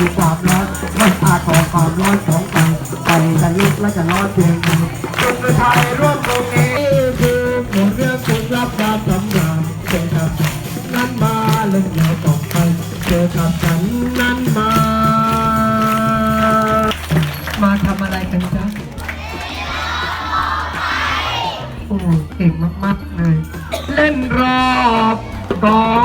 มีความร้อยสองใจไปกันลุกและจะรอดเพียงจุดไทยร่วมตรงนี้คือหมดเรื่องคุณรับดาสำราญเจอกับนั้นมาเล่นเดียวต่อไปเจอกับฉันนั้นมา มาทำอะไรกันจ๊ะโอ้เก่งมากๆเลย เล่นรอบกอน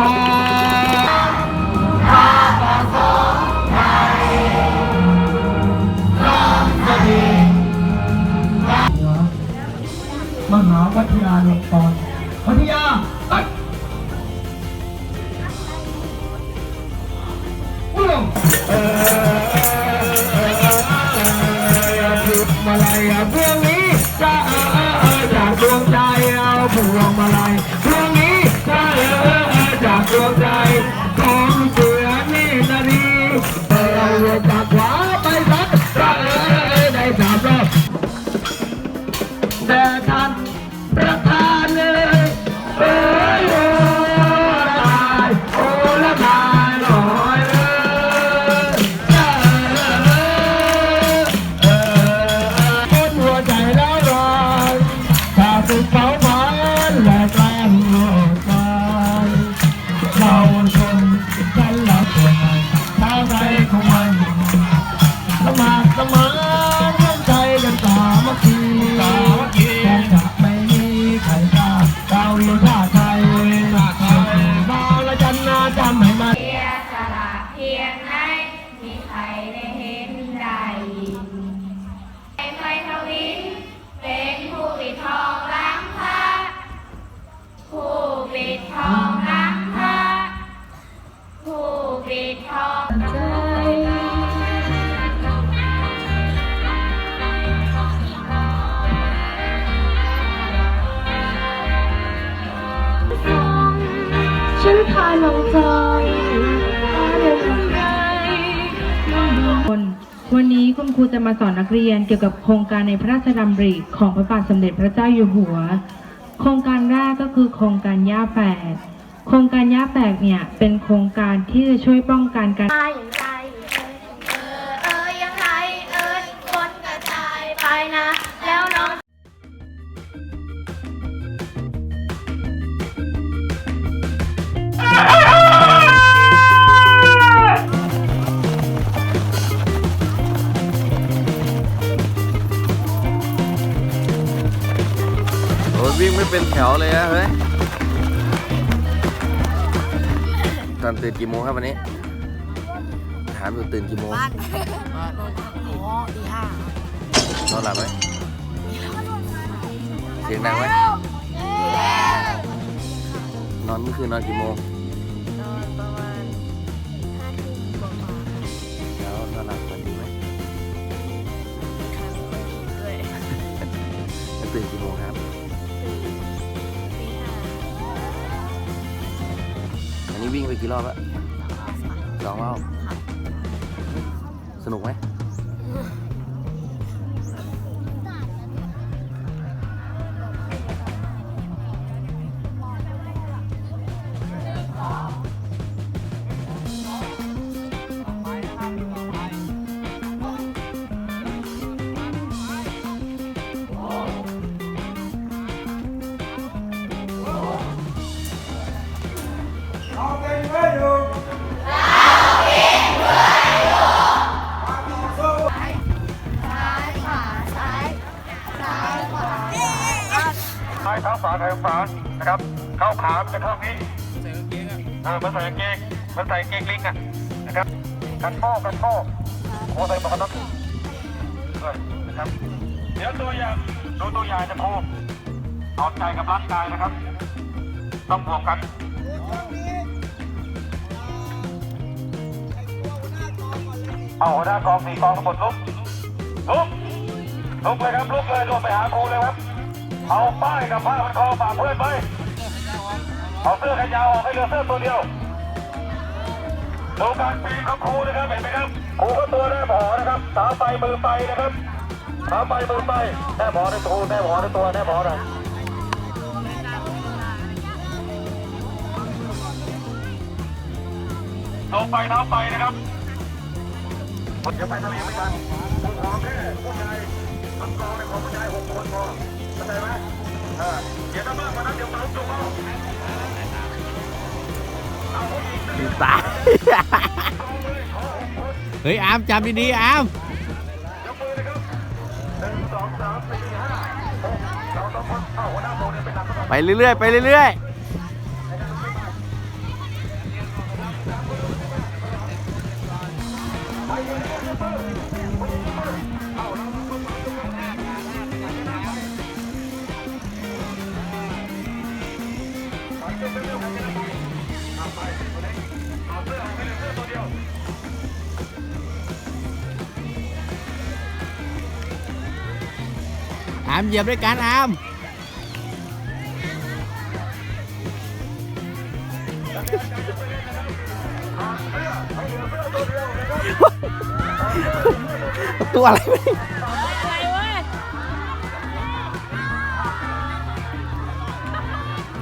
เอาพ ครูจะมาสอนนักเรียนเกี่ยวกับโครงการในพระราชดำริของพระบาทสมเด็จพระเจ้าอยู่หัว โครงการแรกก็คือโครงการย่าแฝดโครงการย่าแฝดเนี่ยเป็นโครงการที่จะช่วยป้องกันการ เป็นแถวเลยอะเฮ้ยตอนตื่นกี่โมงครับวันนี้ ถามอยู่ตื่นกี่โมงบ้านอ๋อตีห้านอนหลับไหมเสียงดังไหมนอนเมื่อคืนนอนกี่โมงนอนประมาณห้าทุ่มกว่าแล้วนอนหลับฝันดีไหมๆครั้งคนผิดด้วยแล้วตื่นกี่โมงครับ วิ่งไปกี่รอบแล้วสองรอบสนุกไหม เท้าขวาเท้าขวานะครับ เข้าขามันจะเข้านี้ใส่กางเกงอ่ามันใส่กางเกงมันใส่กางเกงลิงอะนะครับกันโป้กันโป้โอ้ใส่หมวกกันน็อกด้วยนะครับ เดี๋ยวตัวอย่างดูตัวอย่างจะพูดเอาใจกับร่างกายนะครับ ต้องบวกกันเอาหัวหน้ากองสี่กองทั้งหมดลุกลุกลุกเลยครับลุกเลยลงไปหาครูเลยครับ เอาป้ายกับผ้าพันคอฝากเพื่อนไปเอาเสื้อแขนยาวออกให้เหลือเสื้อตัวเดียวดูการปีนของครูนะครับเห็นไหมครับครูก็ตัวแน่ผอนะครับสาไปมือไปนะครับสาไปมือไปแน่ผอในตัวแน่ผอในตัวแน่ผอน่อยลงไปเท้าไปนะครับจะไปทะเลไหมกันแค่ผู้ชายทำกองในของผู้ชายหกคนพอ ใจไหมเออเดี๋ยวถ้ามากกว่านั้นเดี๋ยวเมาจุกเอาเอาผู้หญิงนะตาย เฮ้ยอามจำดีๆอามยกมือเลยครับหนึ่งสองสามสี่ห้าหกเราต้องคนเอาหัวหน้าโบเนี่ยเป็นหลักก็ต้องไปเรื่อยๆไปเรื่อยๆ อามเหยียบด้วยกันอามตัวอะไรไม่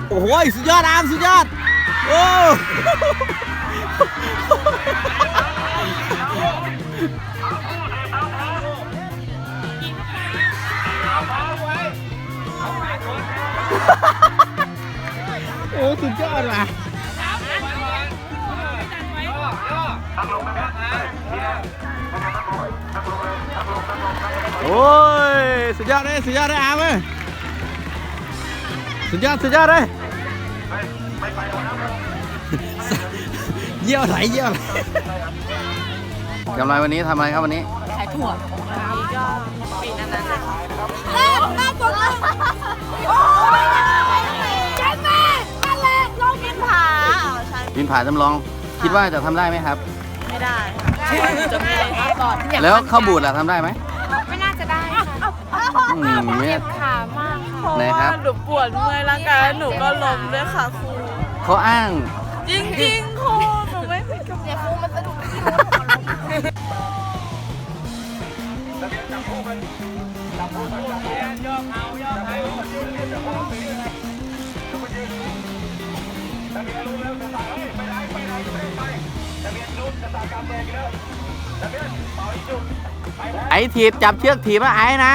โอ้โหสุดยอดอามสุดยอด โอ้ โอ้สุดยอดว่ะโอ้ยสุดยอดเลยสุดยอดเลยอามเอ้ยสุดยอดสุดยอดเลยเยี่ยวไหลเยี่ยวไหลกำไรวันนี้ทำอะไรครับวันนี้ เล่นหน้าปกเลยโอ้ยใช่แม่นั่นแหละลงกินผาใช่บินผ่าจำลอง คิดว่าจะทำได้ไหมครับ ไม่ได้จะไม่ได้ก่อนแล้วข้าวบูดล่ะทำได้ไหมไม่น่าจะได้ค่ะอืมเนี่ยขามากค่ะไหนครับหนูปวดเมื่อยร่างกายหนูก็ล้มด้วยค่ะครูเขาอ้าง จริงๆครูหนูไม่ผิดกับเนี่ยครูมันสนุกที่ ไอ้ถีบจับเชือกถีบนะไอ้นะ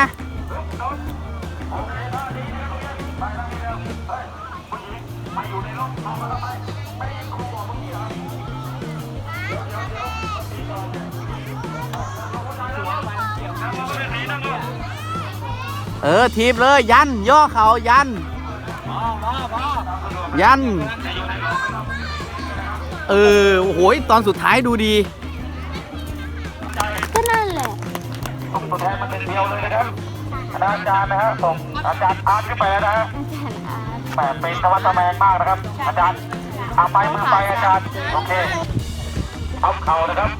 เอ อถีบเลยยัน ย่อเขายัน ยัน เออโอ้โหตอนสุดท้ายดูดี ก็นั่นแหละส่งตัวแทนมาเป็นเดียวเลยนะครับคณะอาจารย์นะฮะส่งอาจารย์อาร์ตขึ้นไปนะฮะแหมเป็นธรรมะตะแมงมากนะครับ อาจารย์เอาไปมือไปอาจารย์โอเคเอาเข่านะครับ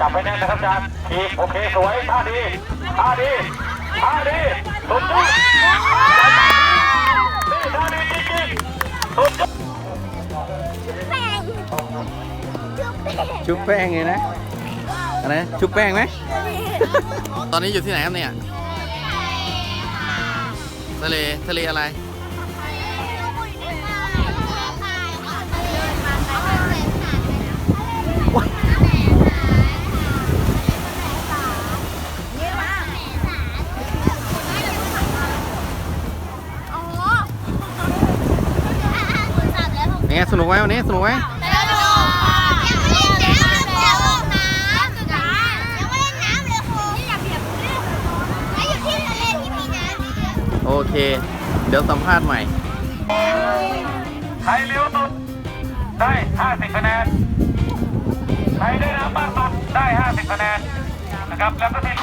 จับไปแน่นนะครับอาจารย์ทีโอเคสวยท่าดีท่าดีท่าดีสุดยอดนี่ท่าดีจริงๆสุดยอดชุบแป้งเลยนะอะไรชุบแป้งไหมตอนนี้อยู่ที่ไหนครับเนี่ยทะเลทะเลอะไร ไงสนุกไหมวันนี้สนุกไหมโอเค เดี๋ยวสัมภาษณ์ใหม่ ใครเร็วสุดได้ 50คะแนน ใครได้น้ำมากสุดได้ 50คะแนนนะครับ แล้วก็ที่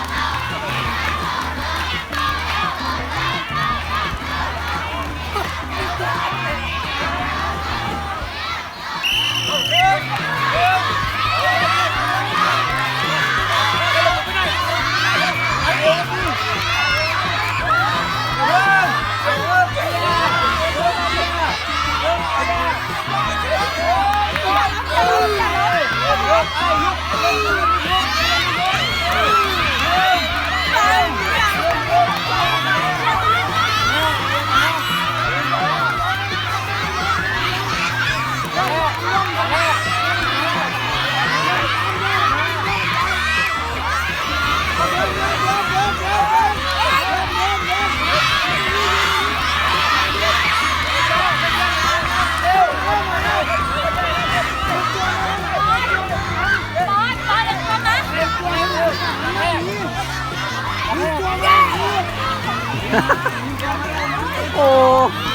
โอ้เข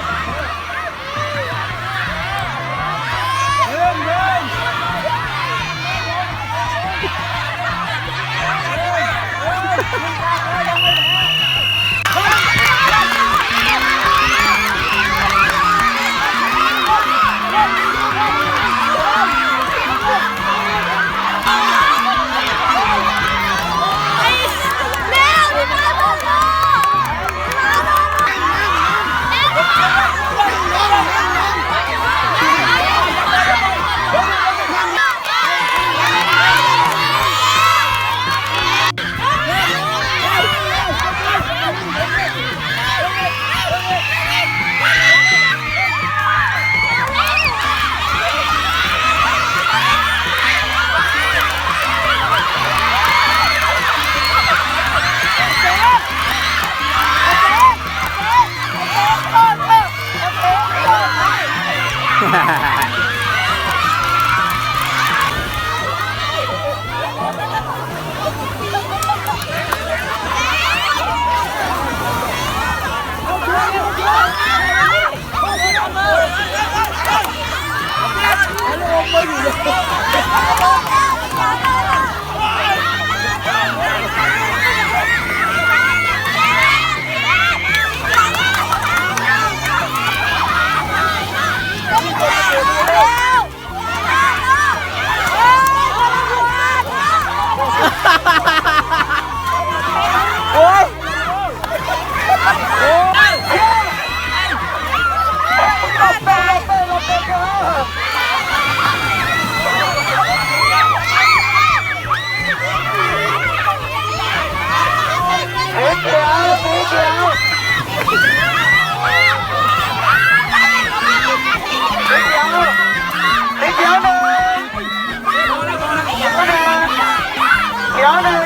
ี ยวห யானை